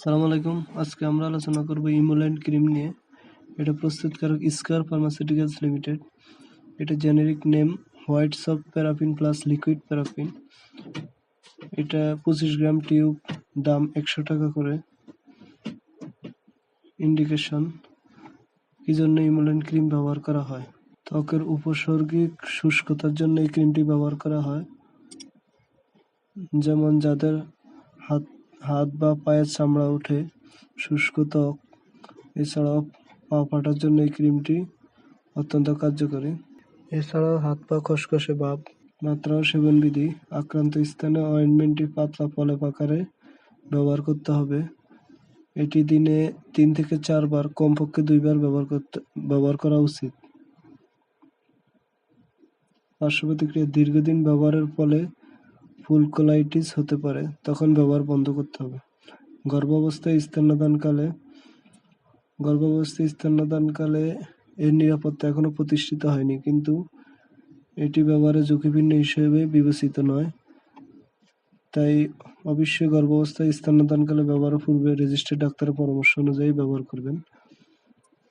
সালাম আলাইকুম। আজকে আমরা আলোচনা করব ইমোল্যান্ড ক্রিম নিয়ে। এটা প্রস্তুতকারক স্কয়ার ফার্মাসিউটিক্যালস লিমিটেড। এটা generic name white soft paraffin plus liquid paraffin. এটা পঁচিশ গ্রাম টিউব, দাম একশো টাকা করে। ইন্ডিকেশন, কি জন্য ইমোল্যান্ড ক্রিম ব্যবহার করা হয়? ত্বকের উপসর্গিক শুষ্কতার জন্য এই ক্রিমটি ব্যবহার করা হয়। যেমন যাদের হাত হাত বা পায়ের চামড়া ওঠে, শুষ্ক ত্বক। এছাড়াও পা ফাটার জন্য এই ক্রিমটি অত্যন্ত কার্যকরী। এছাড়াও হাত পা খসখসে ভাব, মাত্রা ও সেবনবিধি, আক্রান্ত স্থানে অয়েন্টমেন্টটি পাতলা প্রলেপ আকারে ব্যবহার করতে হবে। এটি দিনে তিন থেকে চারবার, কমপক্ষে দুইবার ব্যবহার করতে ব্যবহার করা উচিত। পার্শ্ব প্রতিক্রিয়া দীর্ঘদিন ব্যবহারের ফলে ফুলকোলাইটিস হতে পারে, তখন ব্যবহার বন্ধ করতে হবে। গর্ভাবস্থায় স্তন্যদানকালে গর্ভাবস্থায় স্তন্যদানকালে এর নিরাপত্তা এখনও প্রতিষ্ঠিত হয়নি, কিন্তু এটি ব্যবহারে ঝুঁকিপূর্ণ হিসেবে বিবেচিত নয়। তাই অবশ্যই গর্ভাবস্থায় স্তন্যদানকালে ব্যবহারের পূর্বে রেজিস্টার্ড ডাক্তারের পরামর্শ অনুযায়ী ব্যবহার করবেন।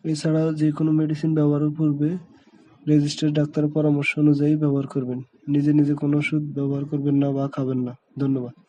এছাড়া যে কোনো মেডিসিন ব্যবহারের পূর্বে রেজিস্টার্ড ডাক্তারের পরামর্শ অনুযায়ী ব্যবহার করবেন। নিজে নিজে কোনো ওষুধ ব্যবহার করবেন না বা খাবেন না। ধন্যবাদ।